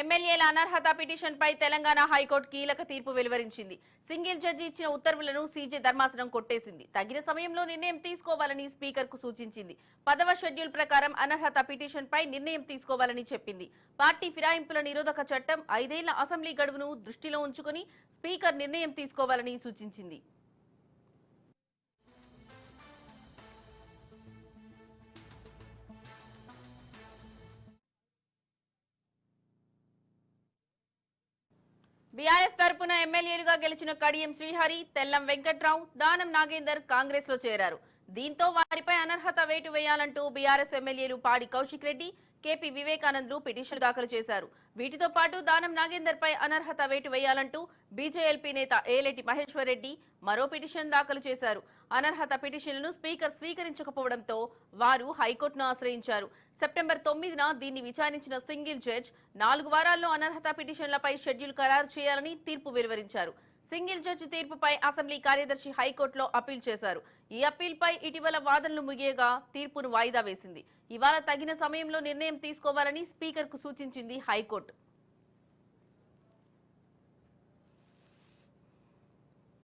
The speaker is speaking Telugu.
ఎమ్మెల్యేల అనర్హత పిటిషన్పై తెలంగాణ హైకోర్టు కీలక తీర్పు వెలువరించింది. సింగిల్ జడ్జి ఇచ్చిన ఉత్తర్వులను సీజే ధర్మాసనం కొట్టేసింది. తగిన సమయంలో నిర్ణయం తీసుకోవాలని స్పీకర్కు సూచించింది. పదవ షెడ్యూల్ ప్రకారం అనర్హత పిటిషన్పై నిర్ణయం తీసుకోవాలని చెప్పింది. పార్టీ ఫిరాయింపుల నిరోధక చట్టం ఐదేళ్ళ అసెంబ్లీ గడువును దృష్టిలో ఉంచుకుని స్పీకర్ నిర్ణయం తీసుకోవాలని సూచించింది. బీఆర్ఎస్ తరపున ఎమ్మెల్యేలుగా గెలిచిన కడియం శ్రీహరి తెల్లం వెంకట్రావు దానం నాగేందర్ కాంగ్రెస్లో చేరారు. దీంతో వారిపై అనర్హత వేటు వేయాలంటూ బీఆర్ఎస్ ఎమ్మెల్యేలు పాడి కౌశిక్ రెడ్డి కేపీ వివేకానంద్లు పిటిషన్ దాఖలు చేశారు. వీటితో పాటు దానం నాగేందర్ పై అనర్హత వేటు వేయాలంటూ బీజేఎల్పీ నేత ఏలేటి మహేశ్వర్ రెడ్డి మరో పిటిషన్ దాఖలు చేశారు. అనర్హత పిటిషన్లను స్పీకర్ స్వీకరించకపోవడంతో వారు హైకోర్టును ఆశ్రయించారు. సెప్టెంబర్ తొమ్మిదిన దీన్ని విచారించిన సింగిల్ జడ్జ్ నాలుగు వారాల్లో అనర్హత పిటిషన్లపై షెడ్యూల్ ఖరారు చేయాలని తీర్పు వెలువరించారు. సింగిల్ జడ్జి తీర్పుపై అసెంబ్లీ కార్యదర్శి హైకోర్టులో అప్పీల్ చేశారు. ఈ అప్పీల్పై ఇటీవల వాదనలు ముగియగా తీర్పును వాయిదా వేసింది. ఇవాళ తగిన సమయంలో నిర్ణయం తీసుకోవాలని స్పీకర్కు సూచించింది హైకోర్టు.